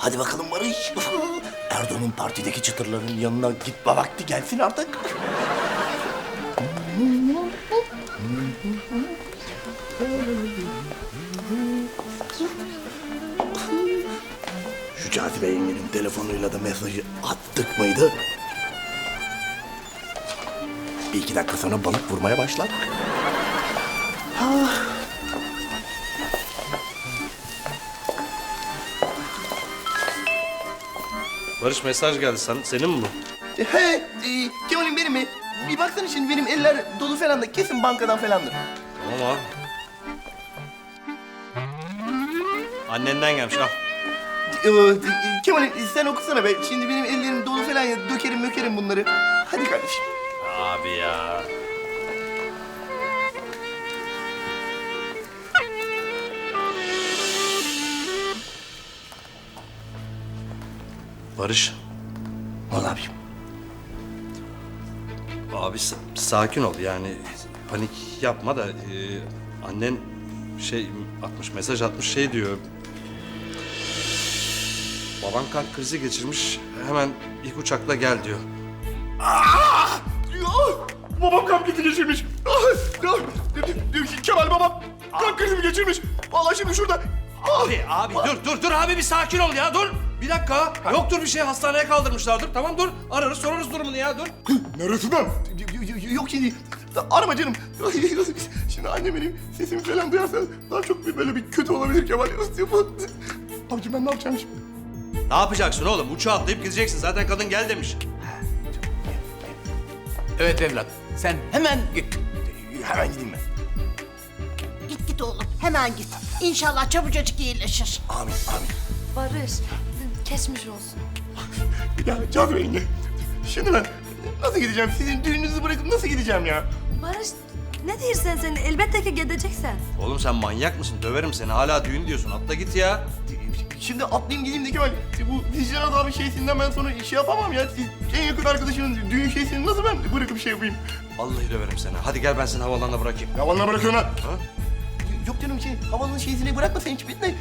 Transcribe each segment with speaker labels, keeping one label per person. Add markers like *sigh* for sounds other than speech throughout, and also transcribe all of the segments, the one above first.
Speaker 1: Hadi bakalım Barış. *laughs* Erdoğan'ın partideki çıtırların yanına gitme vakti gelsin artık. Şu Cazibe yengenin telefonuyla da mesajı attık mıydı? Bir iki dakika sonra balık vurmaya başlar.
Speaker 2: Barış mesaj geldi sen, senin mi bu?
Speaker 1: He, e, Kemal'im benim mi? Bir baksana şimdi benim eller dolu falan da kesin bankadan falandır.
Speaker 2: Tamam abi. Annenden gelmiş al.
Speaker 1: Ee, e, Kemal'im sen okusana be. Şimdi benim ellerim dolu falan ya. Dökerim mökerim bunları. Hadi kardeşim.
Speaker 2: Abi ya. Barış,
Speaker 1: Vallahi abiciğim.
Speaker 2: abi sa- sakin ol yani panik yapma da e, annen şey atmış mesaj atmış şey diyor. Baban kalp krizi geçirmiş hemen ilk uçakla gel diyor.
Speaker 1: Ya, babam kalp krizi geçirmiş. Ah, Kemal babam kalp krizi geçirmiş. Vallahi şimdi şurada. Ah,
Speaker 2: Abi, abi dur dur dur abi bir sakin ol ya dur. Bir dakika. Yoktur bir şey hastaneye kaldırmışlardır. Tamam dur. Ararız sorarız durumunu ya dur.
Speaker 1: Neresinden? Yok şimdi. Arama canım. *laughs* Şimdi annem benim sesimi falan duyarsa daha çok bir böyle bir kötü olabilir Kemal. Abicim ben ne yapacağım şimdi?
Speaker 2: Ne yapacaksın oğlum? Uçağa atlayıp gideceksin. Zaten kadın gel demiş.
Speaker 3: Evet evlat. Sen hemen git.
Speaker 1: Hemen gideyim ben.
Speaker 4: Git git oğlum hemen git. İnşallah çabucacık iyileşir.
Speaker 1: Amin, amin.
Speaker 5: Barış, geçmiş olsun.
Speaker 1: Ya Cazibe yenge, şimdi ben nasıl gideceğim? Sizin düğününüzü bırakıp nasıl gideceğim ya?
Speaker 5: Barış, ne diyorsun sen? Elbette ki gideceksin.
Speaker 2: Oğlum sen manyak mısın? Döverim seni. Hala düğün diyorsun. Atla git ya.
Speaker 1: Şimdi atlayayım gideyim de Kemal. Bu Hicran abi şeysinden ben sonra şey yapamam ya. Siz en yakın arkadaşının düğün şeysini nasıl ben bırakıp şey yapayım?
Speaker 2: Vallahi döverim seni. Hadi gel ben seni havalanına bırakayım.
Speaker 1: Bırakıyorum lan.
Speaker 2: Ha?
Speaker 1: Yok canım şey havanın şeysini bırakma sen hiç bitme.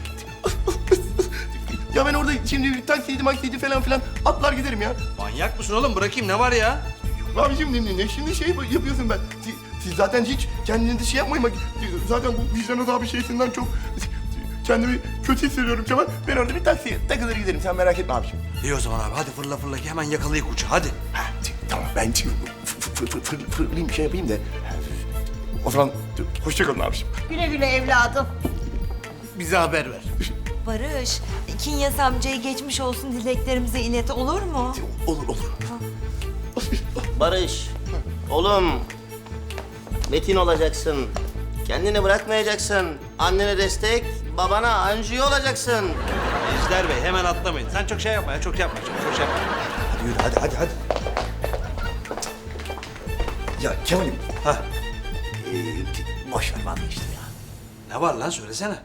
Speaker 1: Ya ben orada şimdi bir taksiydi maksiydi falan filan atlar giderim ya.
Speaker 2: Manyak mısın oğlum? Bırakayım ne var ya?
Speaker 1: Abiciğim ne, ne şimdi şey yapıyorsun ben. Siz, siz zaten hiç kendinizi şey yapmayın bak. Zaten bu vicdan abi şeysinden çok kendimi kötü hissediyorum Kemal. Ben orada bir taksiye takılır giderim sen merak etme abiciğim.
Speaker 2: İyi o zaman abi. Hadi fırla fırla. Hemen yakalayık uçağı. Hadi.
Speaker 1: Ha, tamam ben fır, fır, fır, fır, fırlayayım şey yapayım da. O zaman hoşça kalın abiciğim.
Speaker 4: Güle güle evladım.
Speaker 3: Bize haber ver. *laughs*
Speaker 5: Barış, Kinyas amcayı geçmiş olsun dileklerimize ilet olur mu?
Speaker 1: Olur olur.
Speaker 6: Barış, oğlum. Metin olacaksın. Kendini bırakmayacaksın. Annene destek, babana anjiyo olacaksın.
Speaker 2: Ejder Bey hemen atlamayın. Sen çok şey yapma ya. Çok yapma. Çok, çok şey yapma.
Speaker 1: Hadi yürü hadi hadi hadi. Ya Kemal'im.
Speaker 2: Hah.
Speaker 1: Ee, boş ver vazgeçtim ya.
Speaker 2: Ne var lan? Söylesene.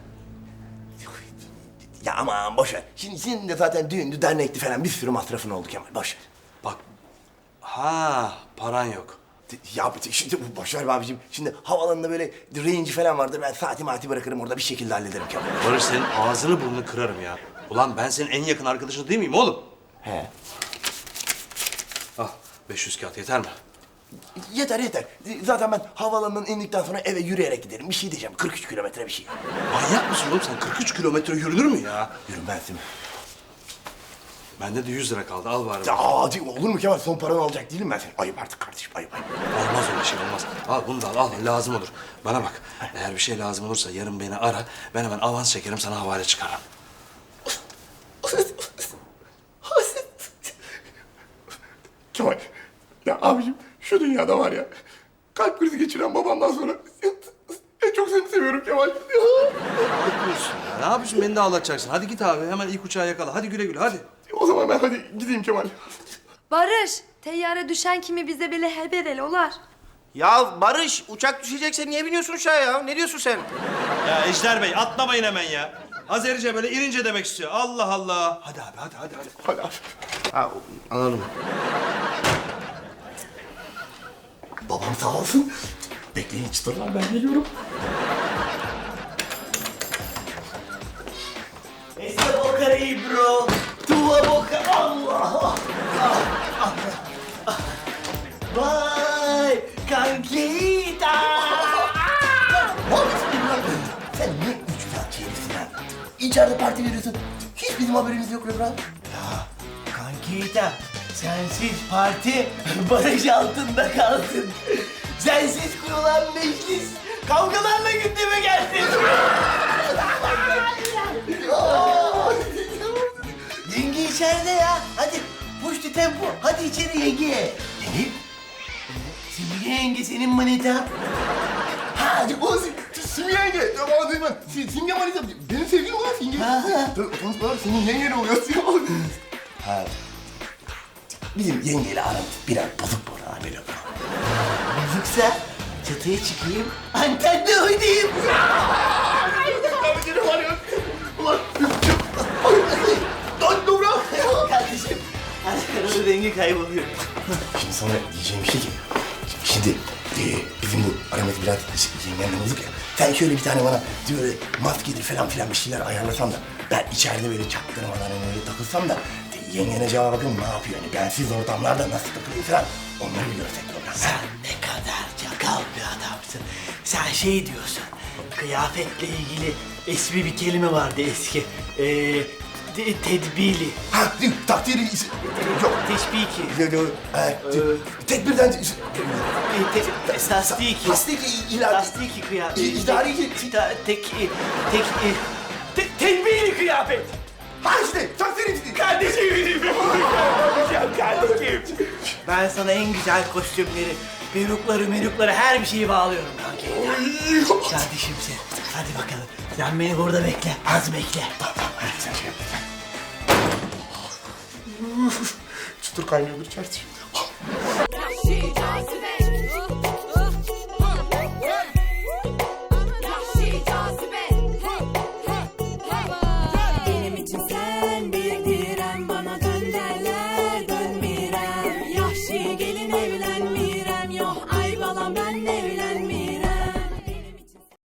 Speaker 1: Ya aman boş ver. Şimdi senin de zaten düğündü, dernekti falan bir sürü masrafın oldu Kemal. Boş ver.
Speaker 2: Bak. Ha, paran yok.
Speaker 1: Ya şimdi bu boş ver be abicim. Şimdi havalanında böyle range falan vardır. Ben saati mati bırakırım orada bir şekilde hallederim Kemal.
Speaker 2: Barış senin ağzını burnunu kırarım ya. Ulan ben senin en yakın arkadaşın değil miyim oğlum?
Speaker 1: He.
Speaker 2: Al 500 kağıt yeter mi?
Speaker 1: Yeter yeter. Zaten ben havalanından indikten sonra eve yürüyerek giderim. Bir şey diyeceğim. 43 kilometre bir şey.
Speaker 2: Manyak mısın oğlum sen? 43 kilometre yürünür mü ya?
Speaker 1: Yürümezsin.
Speaker 2: Bende de 100 lira kaldı al bari.
Speaker 1: Ya hadi olur mu Kemal? Son paranı alacak değilim ben senin. Ayıp artık kardeşim ayıp ayıp.
Speaker 2: Olmaz öyle şey olmaz. Al bunu da al, al lazım olur. Bana bak eğer bir şey lazım olursa yarın beni ara. Ben hemen avans çekerim sana havale çıkarım.
Speaker 1: Kemal, ya abicim şu dünyada var ya, kalp krizi geçiren babamdan sonra en çok seni seviyorum Kemal.
Speaker 2: Ya, ne yapıyorsun beni de ağlatacaksın. Hadi git abi hemen ilk uçağı yakala. Hadi güle güle hadi.
Speaker 1: O zaman ben hadi gideyim Kemal.
Speaker 5: Barış, teyyare düşen kimi bize bile haber el olar.
Speaker 6: Ya Barış, uçak düşecekse niye biniyorsun uçağa ya? Ne diyorsun sen?
Speaker 2: Ya Ejder Bey atlamayın hemen ya. Azerice böyle inince demek istiyor. Allah Allah. Hadi abi hadi hadi hadi.
Speaker 1: Hadi abi.
Speaker 6: Ha, anladım.
Speaker 1: Babam sağ olsun. Bekleyin çıtırlar ben geliyorum.
Speaker 6: Este boca libro, tua boca Allah. Vay kankita. Sen ne üç kağıtçı herifsin ha?
Speaker 1: İçeride parti veriyorsun. Hiç bizim haberimiz yok Lebron.
Speaker 7: Ya kankita sensiz parti *laughs* barış altında kalsın. Sensiz kurulan meclis kavgalarla gündeme gelsin. yenge içeride ya. Hadi push the tempo. Hadi içeri yenge. Yenge? Simge yenge senin manita.
Speaker 1: Ha, hadi o Sim- Simge yenge. Ama duyma. Si- Simge Manisa. Benim sevgilim olan Simge.
Speaker 7: Ha,
Speaker 1: olarak senin yengen oluyor. Ha. Bizim yengeyle aramız biraz bozuk bu arada. Böyle.
Speaker 7: Bozuksa çatıya çıkayım. Antenle oynayayım.
Speaker 1: Yine var ya. Ulan. Lan Dobra.
Speaker 7: Kardeşim. Arada rengi kayboluyor.
Speaker 1: Şimdi sana diyeceğim şey ki. Şimdi e, bizim bu aramız biraz yengenle bozuk ya. Sen şöyle bir tane bana böyle maskedir falan filan bir şeyler ayarlasan da ben içeride böyle çaktırmadan hani öyle takılsam da yengene cevap bakın ne yapıyor hani bensiz ortamlarda nasıl takılıyor falan onları bir görsek program.
Speaker 7: Sen ne kadar çakal bir adamsın. Sen şey diyorsun, kıyafetle ilgili eski bir kelime vardı eski. Ee, de- tedbili,
Speaker 1: Ha takdiri yok.
Speaker 7: teşbiki,
Speaker 1: Yok, yok. E, tedbirden
Speaker 7: e, te- tasdiki,
Speaker 1: tasdik ilan
Speaker 7: tasdiki kıyafet.
Speaker 1: İdari
Speaker 7: tek, tek, e, te- tedbili kıyafet.
Speaker 1: Ha işte takdiri
Speaker 7: Kardeşim benim. Kardeşim, kardeşim. Ben sana en güzel kostümleri, perukları, merukları her bir şeyi bağlıyorum kanki. Kardeşimsin. Hadi bakalım. Sen beni burada bekle. Az bekle.
Speaker 1: Hadi sen şey yap. Çıtır kaynıyordur içerisi.
Speaker 8: She does it